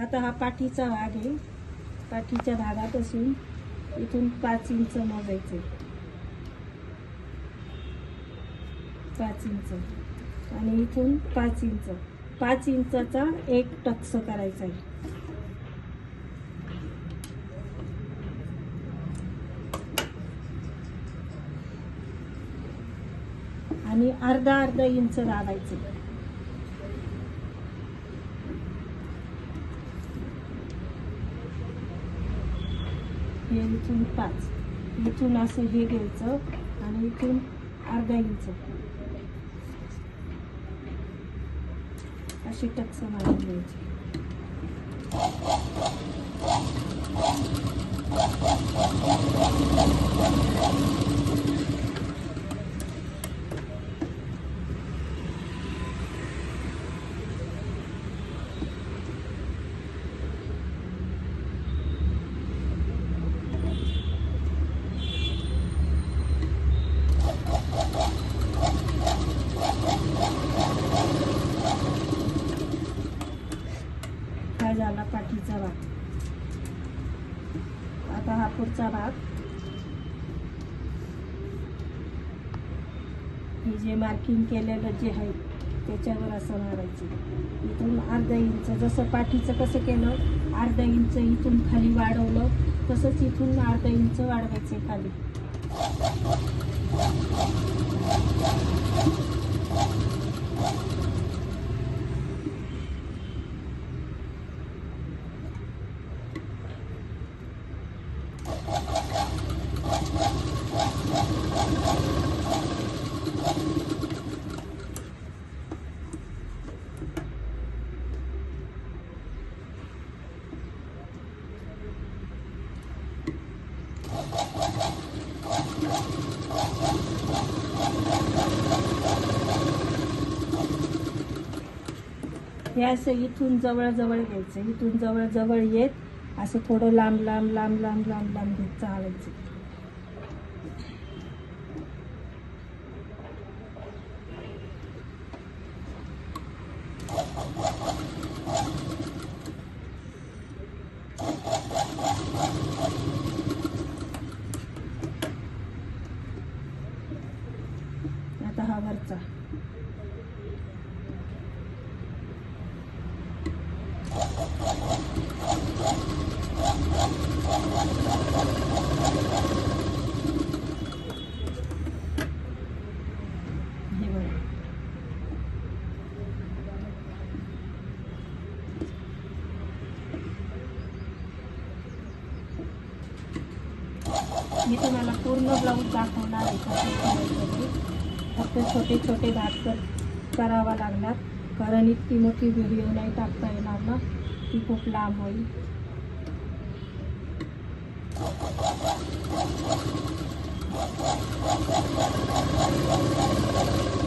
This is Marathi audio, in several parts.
आता हा पाठीचा भाग आहे. पाठीच्या भागापासून इथून पाच इंच मोजायचे. पाच इंच. आणि इथून पाच इंच. पाच इंचाचा एक टक्स करायचा आहे. आणि अर्धा अर्धा इंच दाबायचे. हे इथून पाच. इथून असं हे घ्यायचं आणि इथून अर्धा इंच. अशी टक्स मारून घ्यायची. झाला पाठीचा भाग. आता हा पुढचा भाग. हे जे मार्किंग केलेलं जे आहे त्याच्यावर असं मारायचं. इथून अर्धा इंच जसं पाठीचं कसं केलं अर्धा इंच इथून खाली वाढवलं तसंच इथून अर्धा इंच वाढवायचं खाली. हे असं इथून जवळजवळ घ्यायचं इथून जवळजवळ येत असं थोडं लांब लांब लांब लांब लांब लांब घेत चालायचं आता हा वरचा हे बघा मी तुम्हाला पूर्ण ब्लाऊज दाखवणार आहे. फक्त छोटे छोटे भाग करावा लागणार. कारण इतकी मोठी व्हिडिओ नाही टाकता येणार ना. ती खूप लांब होईल. आता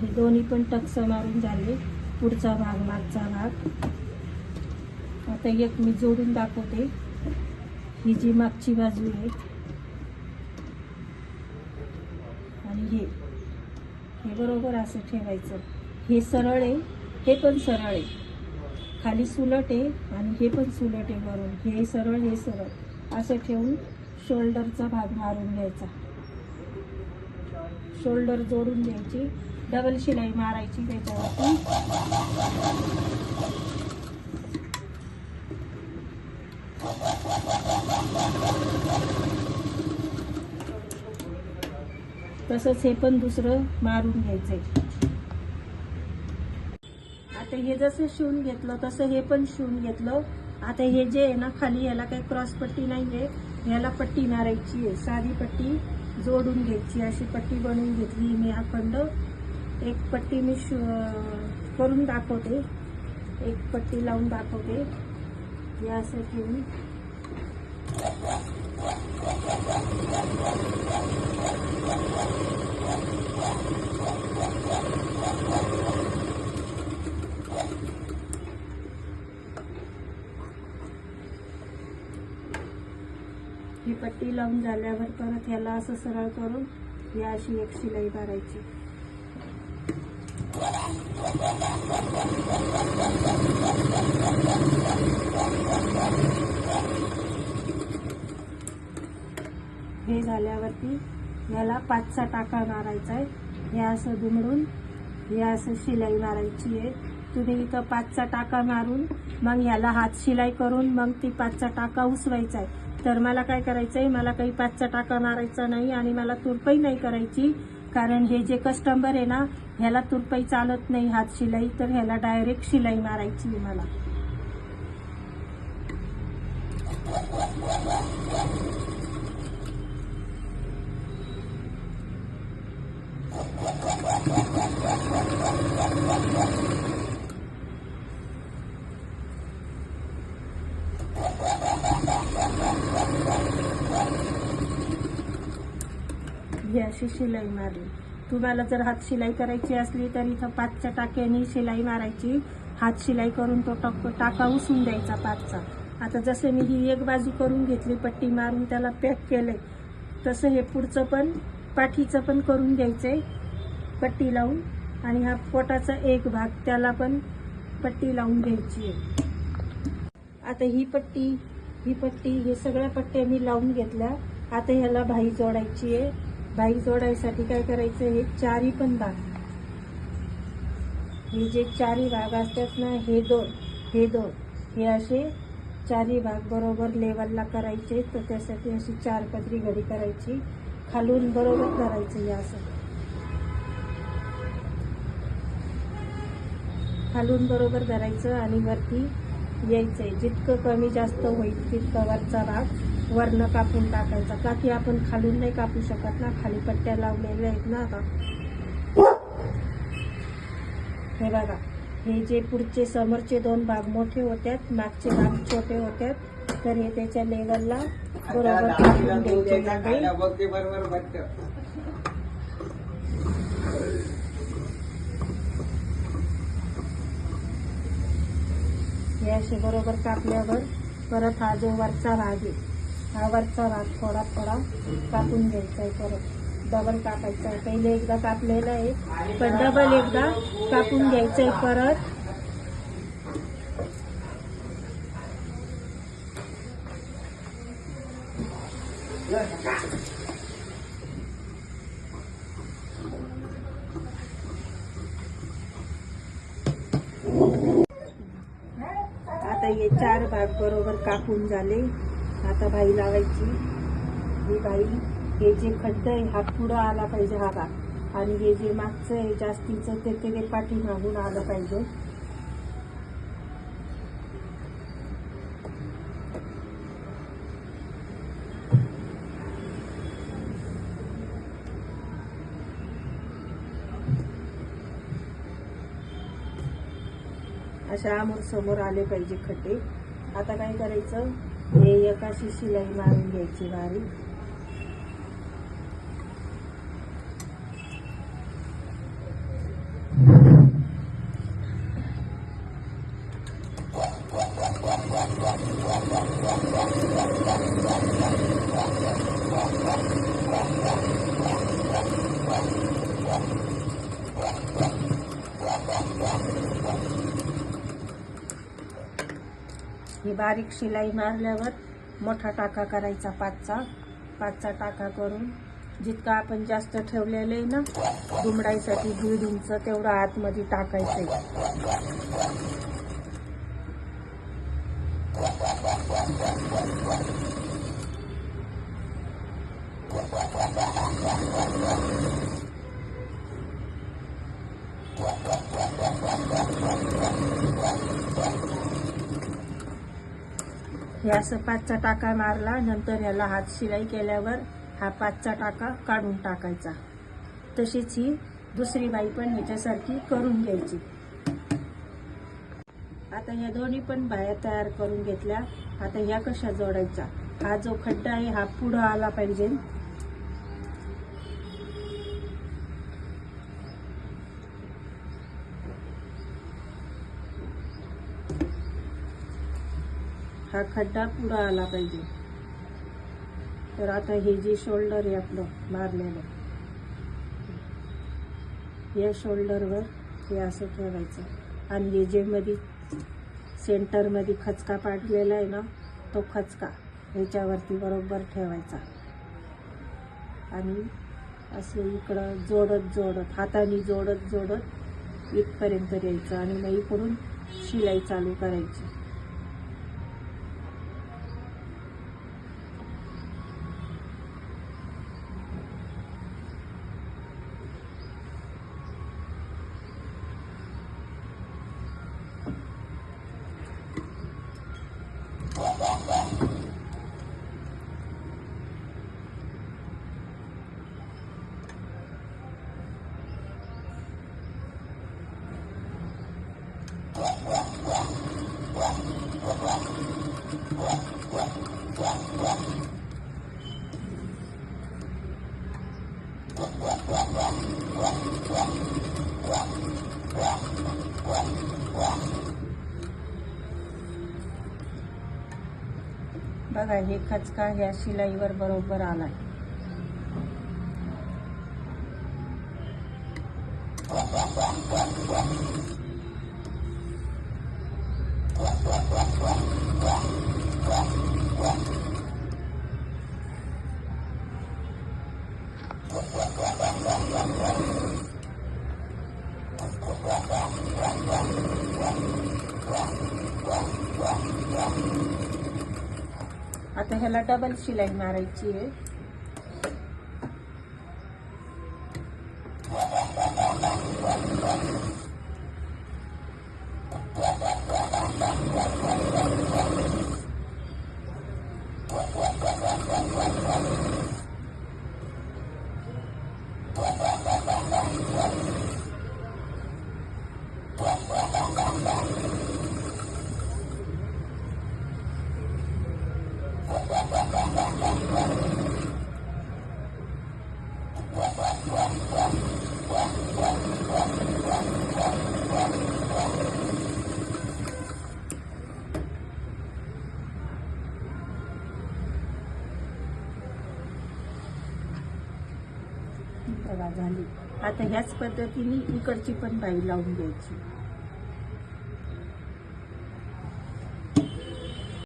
हे दोन्ही पण टक्स मारून झाले. पुढचा भाग मागचा भाग. आता एक मी जोडून दाखवते. ही जी मागची बाजू आहे. आणि हे. हे बरोबर असं ठेवायचं. हे सरळ आहे हे पण सरळ आहे. खाली सुलट आहे आणि हे पण सुलट आहे वरून. हे सरळ हे सरळ. असं ठेवून शोल्डरचा भाग मारून घ्यायचा. शोल्डर जोडून द्यायची. डबल शिलाई मारायची त्याच्यावरती तसंच हे पण दुसरं मारून घ्यायचंय. आता हे जसं शिवून घेतलं तसं हे पण शिवून घेतलं. आता हे जे आहे ना खाली याला काही क्रॉस पट्टी नाहीये. ह्याला पट्टी मारायची आहे. साधी पट्टी जोडून घ्यायची अशी पट्टी बनवून घेतली मी अखंड. एक पट्टी मी शु करून दाखवते. एक पट्टी लावून दाखवते. यासाठी असं ठेवून. ही पट्टी लावून झाल्यावर परत ह्याला असं सरळ करून ही अशी एक शिलाई मारायची. हे झाल्यावरती याला पाचचा टाका मारायचा आहे. हे असं दुमडून हे असं शिलाई मारायची आहे. तुम्ही इथं पाचचा टाका मारून मग ह्याला हात शिलाई करून मग ती पाचचा टाका उसवायचा आहे. तर मला काय करायचं आहे मला काही पाचचा टाका मारायचा नाही आणि मला तुरपही नाही करायची. कारण हे जे कस्टमर आहे ना ह्याला तुरपाई चालत नाही हात शिलाई तर ह्याला डायरेक्ट शिलाई मारायची मला ही अशी शिलाई मारली. तुम्हाला जर हात शिलाई करायची असली तर इथं पाचच्या टाक्यानी शिलाई मारायची. हात शिलाई करून तो टक टाका उसून द्यायचा पाचचा. आता जसे मी ही एक बाजू करून घेतली पट्टी मारून त्याला पॅक केलंय तसं हे पुढचं पण पाठीचं पण करून घ्यायचंय पट्टी लावून. आणि हा पोटाचा एक भाग त्याला पण पट्टी लावून घ्यायची आहे. आता ही पट्टी ही पट्टी हे सगळ्या पट्ट्या मी लावून घेतल्या. आता ह्याला भाई जोडायची आहे. बाई जोडायसाठी काय करायचं? हे चारी पण भाग हे जे चारी भाग असतात ना हे दोन हे दोन हे असे चारी भाग बरोबर लेवलला करायचे तर त्यासाठी अशी चार पदरी घडी करायची खालून बरोबर करायचं हे असं. खालून बरोबर धरायचं आणि वरती यायचंय. जितकं कमी जास्त होईल तितकं वरचा भाग वरनं कापून टाकायचा का की आपण खालून नाही कापू शकत ना? खाली पट्ट्या लावलेल्या आहेत ना आता. हे बघा. हे जे पुढचे समोरचे दोन भाग मोठे होत्यात मागचे भाग छोटे होत्यात तर हे त्याच्या लेवलला बरोबर कापून द्यायचे हे असे बरोबर कापल्यावर परत हा जो वरचा भाग आहे हा वरचा भाग थोडा थोडा कापून घ्यायचा आहे परत. डबल कापायचा आहे. पहिले एकदा कापलेला आहे पण डबल एकदा कापून घ्यायचं आहे परत. आता हे चार भाग बरोबर कापून झाले. आता भाई लावायची. ही भाई हे जे खड्ड आहे हा पुढं आला पाहिजे हा भाग. आणि हे जे मागचं आहे जास्तीचं ते ते पाठी मागून आलं पाहिजे. अशा आमोर समोर आले पाहिजे खड्डे. आता काय करायचं? हे एकाशी शिलाई मारून घ्यायची बारीक ही बारीक शिलाई मारल्यावर मोठा टाका करायचा पाचचा. पाचचा टाका करून जितका आपण जास्त ठेवलेलं आहे ना दुमडाईसाठी दीड इंच तेवढं आतमध्ये टाकायचं आहे हे असं पाचचा टाका मारला नंतर ह्याला हात शिलाई केल्यावर हा पाचचा टाका काढून टाकायचा. तशीच ही दुसरी बाई पण ह्याच्यासारखी करून घ्यायची. आता ह्या दोन्ही पण बाया तयार करून घेतल्या. आता ह्या कशा जोडायच्या? हा जो खड्डा आहे हा पुढं आला पाहिजे. हा खड्डा पुरा आला पाहिजे. तर आता हे जे शोल्डर आहे आपलं मारलेलं या शोल्डरवर हे असं ठेवायचं. आणि हे जे मध्ये सेंटरमध्ये खचका पाडलेला आहे ना तो खचका ह्याच्यावरती बरोबर ठेवायचा. आणि असं इकडं जोडत जोडत हाताने जोडत जोडत इथपर्यंत यायचं आणि मग इकडून शिलाई चालू करायची. बघा हे खचका ह्या शिलाईवर बरोबर आलाय What? ह्याला डबल शिलाई मारायची आहे. बघा झाली. आता ह्याच पद्धतीने इकडची पण बाई लावून द्यायची